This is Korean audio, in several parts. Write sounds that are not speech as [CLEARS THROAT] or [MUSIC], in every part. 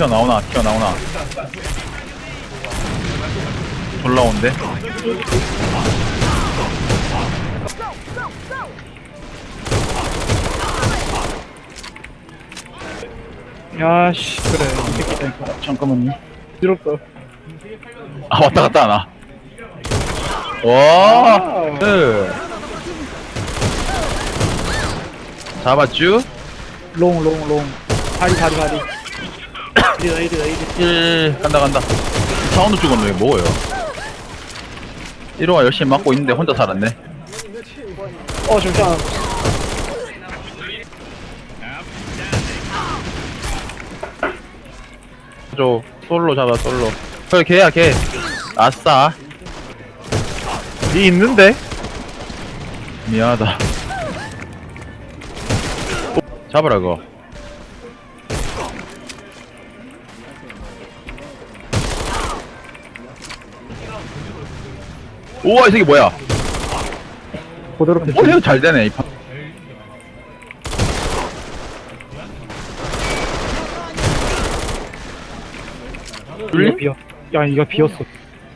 튀어나오나 튀어나오나. 올라온대 야씨 그래. 이 잠깐만요. 부럽다 아 왔다 갔다 하나? 와! 그. 잡았쥬? 롱롱롱. 다리 다리 다리 이리다 이리다 이리. 일 간다 간다. 사운드 쪽은 왜 먹어요? 1호가 열심히 맞고 있는데 혼자 살았네. 어 잠시만. 저 솔로 잡아 솔로. 그래 걔야 걔. 아싸. 니 있는데? 미안하다. 잡으라 그거 우와 이 새끼 뭐야? 어 패치 이거 잘 되네 이 판. 이거 비어. 야 이거 비었어.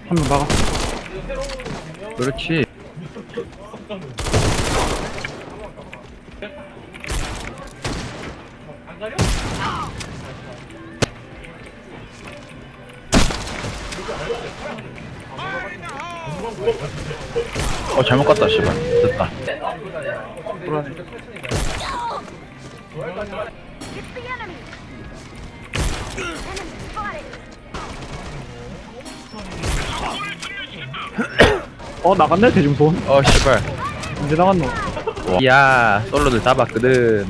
한명 나가 그렇지 어 잘못 갔다 씨발. 됐다. 불안해! 어 나갔네 대중손 어 씨발. 언제 나갔노. 야 솔로들 잡았거든.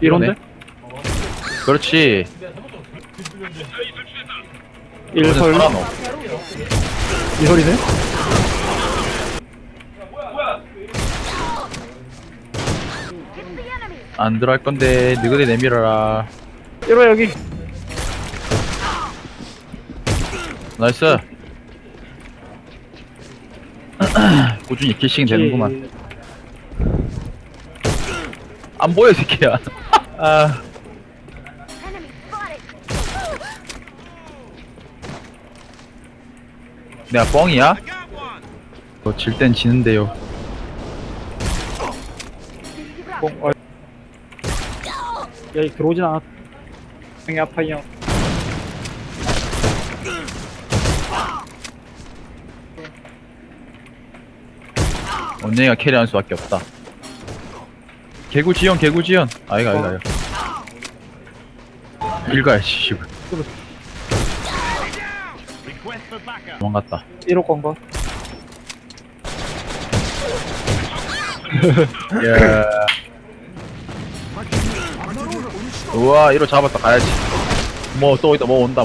이런데? 그렇지 일설? 살아노. 이설이네? It's the enemy! 안 들어갈 건데 너희들 내밀어라. 이러 여기. 나이스. [CLEARS THROAT] 꾸준히 킬싱 되는구만. 안 보여 이 새끼야. 아 내가 뻥이야? 너질 땐 지는데요 어, 어. 야, 이 들어오진 않았. 형이 아파, 이 형. 언니가 캐리할 수밖에 없다 개구 지연 개구 지연 아이가 아이가 아이가 일가야 씨발 도망갔다. 1호 건가? 야 우와 이로 잡았다. 가야지. 뭐 또 있다 뭐 온다